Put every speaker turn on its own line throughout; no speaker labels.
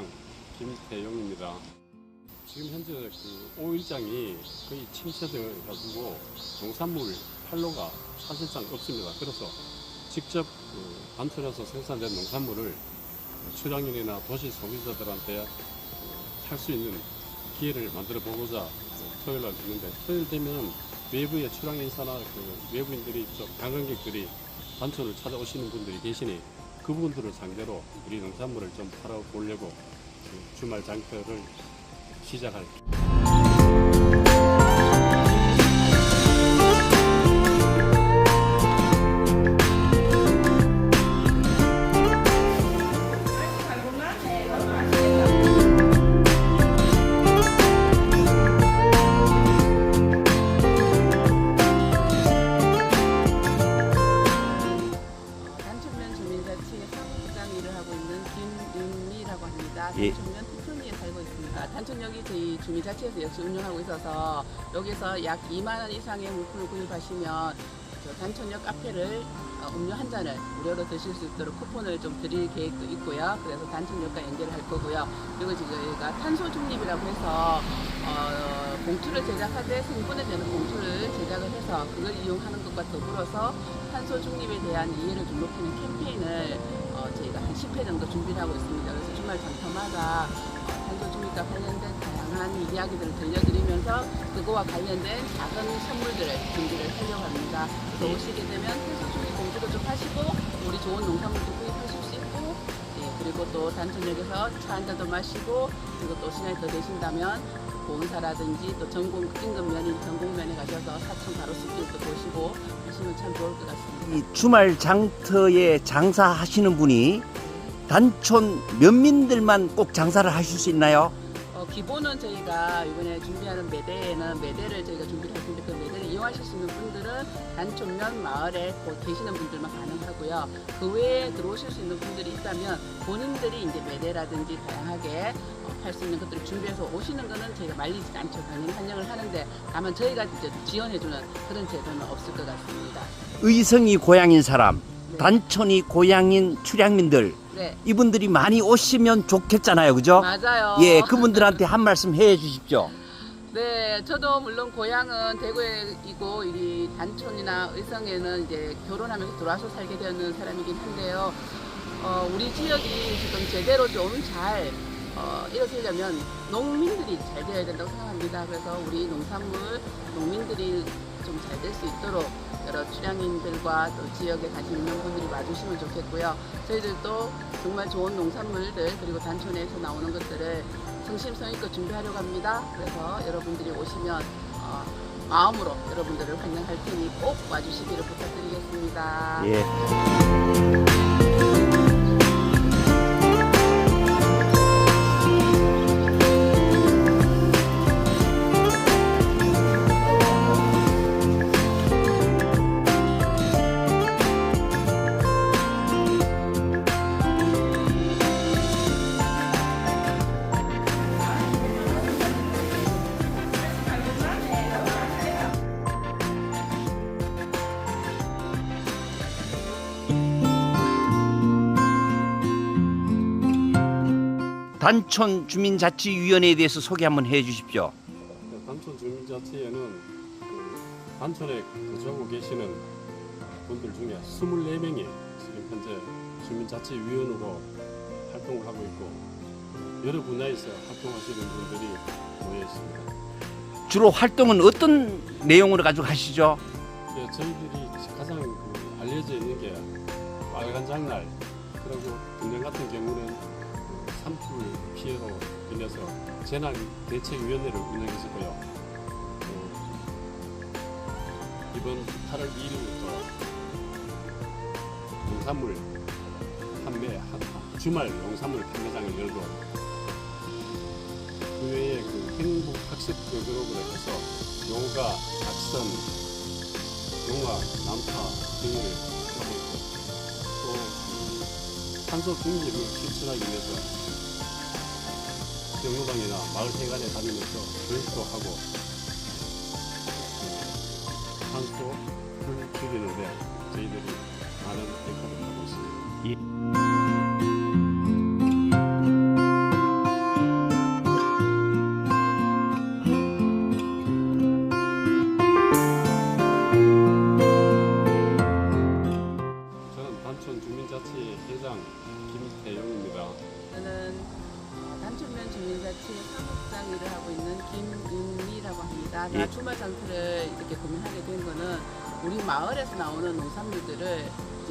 농사시장 김태용입니다. 지금 현재 그 오일장이 거의 침체돼 가지고 농산물 판로가 사실상 없습니다. 그래서 직접 그 단촌에서 생산된 농산물을 출향인이나 도시 소비자들한테 살 수 있는 기회를 만들어 보고자 어, 토요일 날 있는데 토요일 되면 외부의 출향인사나 그 외부인들이 좀 관광객들이 단촌을 찾아오시는 분들이 계시니 그분들을 상대로 우리 농산물을 좀 팔아보려고 그 주말 장터를 시작할
예.
단촌면 태풍리에 살고 있습니다. 단촌역이 저희 주민자치에서 역시 운영하고 있어서 여기서 약 2만 원 이상의 물품을 구입하시면 저 단촌역 카페를 어, 음료 한 잔을 무료로 드실 수 있도록 쿠폰을 좀 드릴 계획도 있고요. 그래서 단촌역과 연결을 할 거고요. 그리고 지금 저희가 탄소 중립이라고 해서 어, 봉투를 제작하되 생분해 되는 봉투를 제작을 해서 그걸 이용하는 것과 더불어서 탄소 중립에 대한 이해를 좀 높이는 캠페인을 어, 저희가 한 10회 정도 준비를 하고 있습니다. 그래서 주말 장터마다 어, 탄소 중립과 관련된 다양한 이야기들을 들려드리면서 그거와 관련된 작은 선물들을 준비를 하려고 합니다. 그래서 오시게 되면 탄소 중립 공부도 좀 하시고 우리 좋은 농산물도 구입하실 수 있고 예, 그리고 또 단촌역에서 차 한 잔도 마시고 그리고 또 시간이 더 되신다면 보은사라든지 또 전공 임금면이 전공면에 가셔서 사천 가로수길도 보시고 하시면 참 좋을 것 같습니다.
이 주말 장터에 장사하시는 분이 단촌 면민들만 꼭 장사를 하실 수 있나요?
어, 기본은 저희가 이번에 준비하는 매대에는 매대를 저희가 준비를 할 텐데 그 매대를 이용하실 수 있는 분들은 단촌면 마을에 곧 계시는 분들만 가능하고요. 그 외에 들어오실 수 있는 분들이 있다면 본인들이 이제 매대라든지 다양하게 어, 팔수 있는 것들을 준비해서 오시는 거는 저희가 말리지 않죠. 당연히 환영을 하는데 다만 저희가 이제 지원해주는 그런 제도는 없을 것 같습니다.
의성이 고향인 사람,
네.
단촌이 고향인 출향민들
네,
이분들이 많이 오시면 좋겠잖아요, 그죠?
맞아요.
예, 그분들한테 한 말씀 해 주십시오.
네, 저도 물론 고향은 대구이고 이 단촌이나 의성에는 이제 결혼하면서 들어와서 살게 되는 사람이긴 한데요. 어, 우리 지역이 지금 제대로 좀잘 어, 이뤄지려면 농민들이 잘 되어야 된다고 생각합니다. 그래서 우리 농산물 농민들이 좀 잘 될 수 있도록 여러 출향인들과 또 지역에 관심 있는 분들이 와주시면 좋겠고요. 저희들도 정말 좋은 농산물들 그리고 단촌에서 나오는 것들을 성심성의껏 준비하려고 합니다. 그래서 여러분들이 오시면 어, 마음으로 여러분들을 환영할 테니 꼭 와주시기를 부탁드리겠습니다.
예. 단촌 주민자치위원회에 대해서 소개 한번 해 주십시오.
단촌 주민자치회는 그 단촌에 거주하고 계시는 분들 중에 24명이 지금 현재 주민자치위원으로 활동을 하고 있고 여러 분야에서 활동하시는 분들이 모여 있습니다.
주로 활동은 어떤 내용으로 가지고 하시죠?
예, 저희들이 가장 그 알려져 있는 게 빨간 장날 그리고 금년 같은 경우는 그 산불 피해로 인해서 재난 대책위원회를 운영했었고요. 또 이번 8월 2일부터 농산물 판매 한- 주말 농산물 판매장을 열고 그 외에 그 행복 학습 그룹으로 해서 요가, 작선, 영화, 난파 등을 하고 있고 또그 탄소 중립을 실천하기 위해서 경로당이나 마을 회관에 다니면서 교육도 하고 탄소를 줄이는데 저희들이 많은 역할을 하고 있습니다.
남촌 주민자치회장
김대용입니다.
저는 어, 남촌면 주민자치 사무장 일을 하고 있는 김윤미라고 합니다. 제가 예. 주말 장터를 이렇게 고민하게 된 거는 우리 마을에서 나오는 농산물들을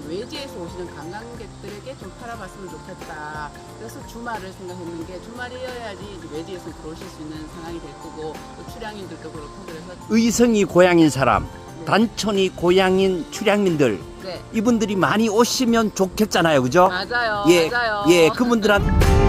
외지에서 오시는 관광객들에게 좀 팔아봤으면 좋겠다. 그래서 주말을 생각했는 게 주말이어야지 외지에서 들어오실 수 있는 상황이 될 거고 출향인들도 그렇고 그래서
의성이 고향인 사람, 네. 단촌이 고향인 출양민들 이분들이 많이 오시면 좋겠잖아요, 그죠?
맞아요
예,
맞아요.
예, 그분들한테